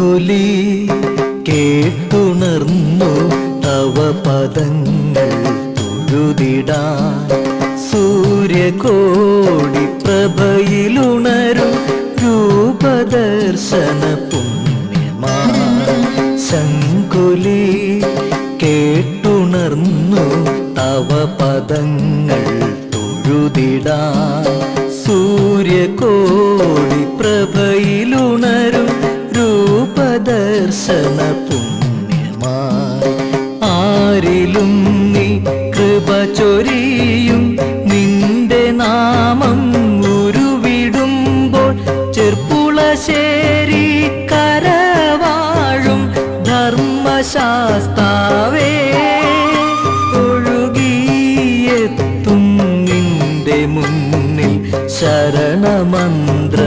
ശങ്കുലി കേട്ടുണർന്നു തവ പദങ്ങൾ തൊഴുതിടാൻ സൂര്യകോടി പ്രഭയിലുണരും രൂപദർശന പുണ്യമാ. ശങ്കുലി കേട്ടുണർന്നു തവ പദങ്ങൾ തൊഴുതിടാൻ സൂര്യകോടി പ്രഭയിലുണരും ദർശന പുണ്യമായി ആരിലും നീ കൃപ ചൊരിയും. നിന്റെ നാമം ഉരുവിടുമ്പോൾ ചെർപ്പുളശ്ശേരി കരവാഴും ധർമ്മശാസ്താവേ. ഒഴുകിയെത്തും നിന്റെ മുന്നിൽ ശരണമന്ത്ര